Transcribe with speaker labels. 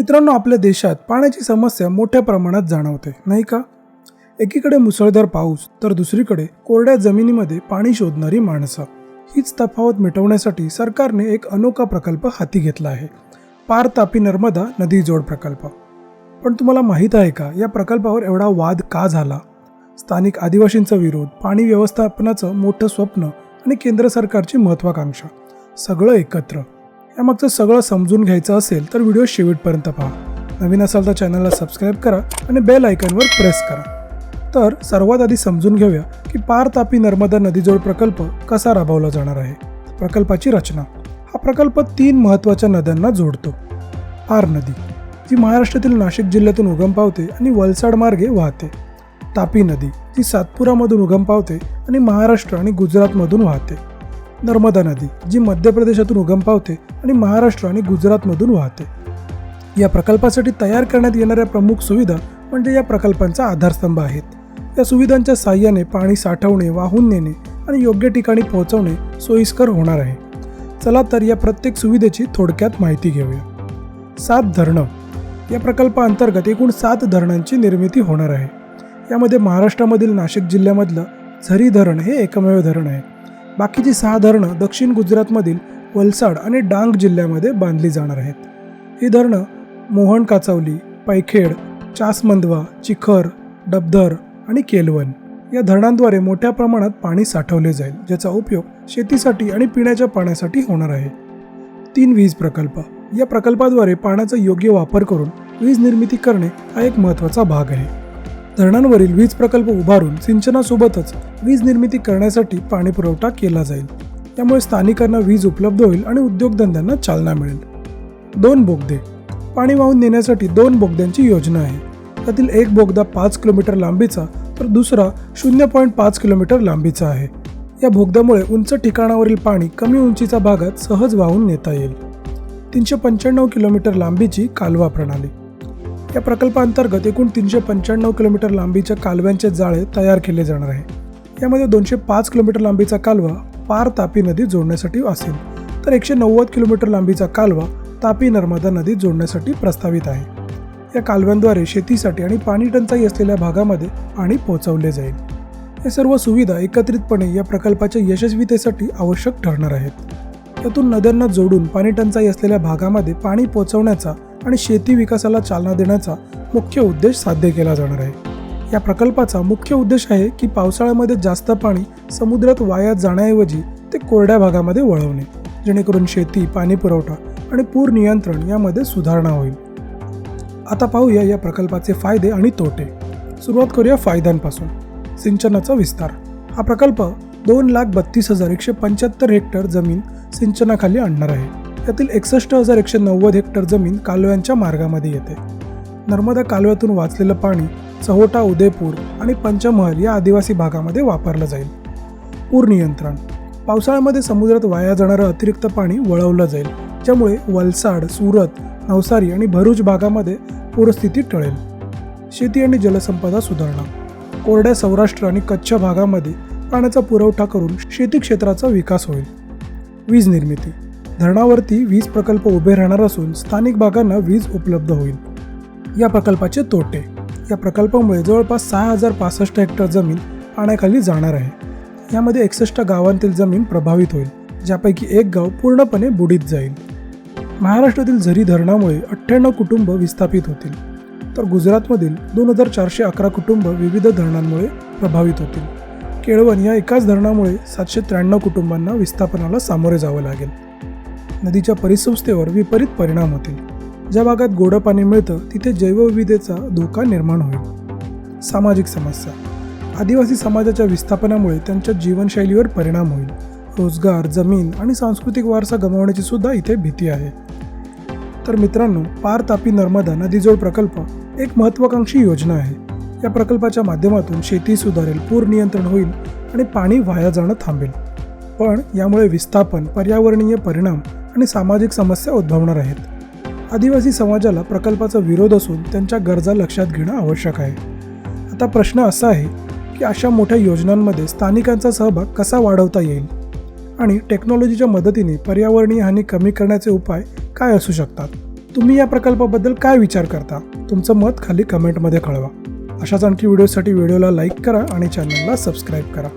Speaker 1: मित्रांनो आपल्या देशात पाण्याची समस्या मोठ्या प्रमाणात जाणवते नाही का? एकीकडे मुसळधार पाऊस तर दुसरीकडे कोरड्या जमिनीमध्ये पाणी शोधणारी माणसं. हीच तफावत मिटवण्यासाठी सरकारने एक अनोखा प्रकल्प हाती घेतला आहे. पार तापी नर्मदा नदी जोड प्रकल्प. पण तुम्हाला माहीत आहे का या प्रकल्पावर एवढा वाद का झाला? स्थानिक आदिवासींचा विरोध पाणी व्यवस्थापनाचं मोठं स्वप्न आणि केंद्र सरकारची महत्त्वाकांक्षा सगळं एकत्र. यामागचं सगळं समजून घ्यायचं असेल तर व्हिडिओ शेवटपर्यंत पहा. नवीन असाल तर चॅनलला सबस्क्राईब करा आणि बेल आयकॉनवर प्रेस करा. तर सर्वात आधी समजून घेऊया की पार तापी नर्मदा नदीजोड प्रकल्प कसा राबवला जाणार आहे. प्रकल्पाची रचना. हा प्रकल्प तीन महत्त्वाच्या नद्यांना जोडतो. पार नदी जी महाराष्ट्रातील नाशिक जिल्ह्यातून उगम पावते आणि वलसाड मार्गे वाहते. तापी नदी जी सातपुरामधून उगम पावते आणि महाराष्ट्र आणि गुजरातमधून वाहते. नर्मदा नदी जी मध्य प्रदेशातून उगम पावते आणि महाराष्ट्र आणि गुजरातमधून वाहते. या प्रकल्पासाठी तयार करण्यात येणाऱ्या प्रमुख सुविधा म्हणजे या प्रकल्पांचा आधारस्तंभ आहेत. या सुविधांच्या साह्याने पाणी साठवणे वाहून नेणे आणि योग्य ठिकाणी पोहोचवणे सोयीस्कर होणार आहे. चला तर या प्रत्येक सुविधेची थोडक्यात माहिती घेऊया. सात धरणं. या प्रकल्पाअंतर्गत एकूण सात धरणांची निर्मिती होणार आहे. यामध्ये महाराष्ट्रामधील नाशिक जिल्ह्यामधलं झरी धरण हे एकमेव धरण आहे. बाकीची सहा धरणं दक्षिण गुजरातमधील वलसाड आणि डांग जिल्ह्यामध्ये बांधली जाणार आहेत. ही धरणं मोहन काचवली पैखेड चासमंदवा चिखर डबधर आणि केलवन या धरणांद्वारे मोठ्या प्रमाणात पाणी साठवले जाईल ज्याचा उपयोग शेतीसाठी आणि पिण्याच्या पाण्यासाठी होणार आहे. तीन वीज प्रकल्प. या प्रकल्पाद्वारे पाण्याचा योग्य वापर करून वीज निर्मिती करणे हा एक महत्त्वाचा भाग आहे. धरणांवरील वीज प्रकल्प उभारून सिंचनासोबतच वीज निर्मिती करण्यासाठी पाणी पुरवठा केला जाईल. त्यामुळे स्थानिकांना वीज उपलब्ध होईल आणि उद्योगधंद्यांना चालना मिळेल. दोन बोगदे. पाणी वाहून नेण्यासाठी दोन बोगद्यांची योजना आहे. त्यातील एक बोगदा पाच किलोमीटर लांबीचा तर दुसरा शून्य पॉईंट पाच किलोमीटर लांबीचा आहे. या बोगद्यामुळे उंच ठिकाणावरील पाणी कमी उंचीच्या भागात सहज वाहून नेता येईल. तीनशे पंच्याण्णव किलोमीटर लांबीची कालवा प्रणाली. या प्रकल्पांतर्गत एकूण तीनशे पंच्याण्णव किलोमीटर लांबीच्या कालव्यांचे जाळे तयार केले जाणार आहे. यामध्ये दोनशे पाच किलोमीटर लांबीचा कालवा पार तापी नदी जोडण्यासाठी असेल तर एकशे नव्वद किलोमीटर लांबीचा कालवा तापी नर्मदा नदी जोडण्यासाठी प्रस्तावित आहे. या कालव्यांद्वारे शेतीसाठी आणि पाणी टंचाई असलेल्या भागामध्ये पाणी पोहोचवले जाईल. या सर्व सुविधा एकत्रितपणे या प्रकल्पाच्या यशस्वीतेसाठी आवश्यक ठरणार आहेत. यातून नद्यांना जोडून पाणी टंचाई असलेल्या भागामध्ये पाणी पोहोचवण्याचा आणि शेती विकासाला चालना देण्याचा मुख्य उद्देश साध्य केला जाणार आहे. या प्रकल्पाचा मुख्य उद्देश आहे की पावसाळ्यामध्ये जास्त पाणी समुद्रात वाया जाण्याऐवजी ते कोरड्या भागामध्ये वळवणे जेणेकरून शेती पाणी पुरवठा आणि पूर नियंत्रण यामध्ये सुधारणा होईल. आता पाहूया या प्रकल्पाचे फायदे आणि तोटे. सुरुवात करूया फायद्यांपासून. सिंचनाचा विस्तार. हा प्रकल्प दोन लाख बत्तीस हजार एकशे पंच्याहत्तर हेक्टर जमीन सिंचनाखाली आणणार आहे. यातील एकसष्ट हजार एकशे नव्वद हेक्टर जमीन कालव्यांच्या मार्गामध्ये येते. नर्मदा कालव्यातून वाचलेलं पाणी चहोटा उदयपूर आणि पंचमहल या आदिवासी भागामध्ये वापरलं जाईल. पूर नियंत्रण. पावसाळ्यामध्ये समुद्रात वाया जाणारं अतिरिक्त पाणी वळवलं जाईल ज्यामुळे वलसाड सुरत नवसारी आणि भरूच भागामध्ये पूरस्थिती टळेल. शेती आणि जलसंपदा सुधारणा. कोरड्या सौराष्ट्र आणि कच्छ भागामध्ये पाण्याचा पुरवठा करून शेती क्षेत्राचा विकास होईल. वीज निर्मिती. धरणावरती वीज प्रकल्प उभे राहणार असून स्थानिक भागांना वीज उपलब्ध होईल. या प्रकल्पाचे तोटे. या प्रकल्पामुळे जवळपास सहा हजार पासष्ट हेक्टर जमीन पाण्याखाली जाणार आहे. यामध्ये एकसष्ट गावांतील जमीन प्रभावित होईल ज्यापैकी एक गाव पूर्णपणे बुडीत जाईल. महाराष्ट्रातील झरी धरणामुळे अठ्ठ्याण्णव कुटुंब विस्थापित होतील. तर गुजरातमधील दोन हजार चारशे अकरा कुटुंब विविध धरणांमुळे प्रभावित होतील. केळवण या एकाच धरणामुळे सातशे त्र्याण्णव कुटुंबांना विस्थापनाला सामोरे जावं लागेल. नदीच्या परिसंस्थेवर विपरीत परिणाम होतील. ज्या भागात गोडं पाणी मिळतं तिथे जैवविविधतेचा धोका निर्माण होईल. सामाजिक समस्या. आदिवासी समाजाच्या विस्थापनामुळे त्यांच्या जीवनशैलीवर परिणाम होईल. रोजगार जमीन आणि सांस्कृतिक वारसा गमावण्याची सुद्धा इथे भीती आहे. तर मित्रांनो पार तापी नर्मदा नदीजोड प्रकल्प एक महत्त्वाकांक्षी योजना आहे. या प्रकल्पाच्या माध्यमातून शेती सुधारेल पूर नियंत्रण होईल आणि पाणी वाया जाणं थांबेल. पण यामुळे विस्थापन पर्यावरणीय परिणाम आणि सामाजिक समस्या उद्भवणार आहेत. आदिवासी समाजाला प्रकल्पाचा विरोध असून त्यांच्या गरजा लक्षात घेणं आवश्यक आहे. आता प्रश्न असा आहे की अशा मोठ्या योजनांमध्ये स्थानिकांचा सहभाग कसा वाढवता येईल? आणि टेक्नॉलॉजीच्या मदतीने पर्यावरणीय हानी कमी करण्याचे उपाय काय असू शकतात? तुम्ही या प्रकल्पाबद्दल काय विचार करता? तुमचं मत खाली कमेंटमध्ये कळवा. अशाच आणखी व्हिडिओसाठी व्हिडिओला लाईक करा आणि चॅनलला सबस्क्राईब करा.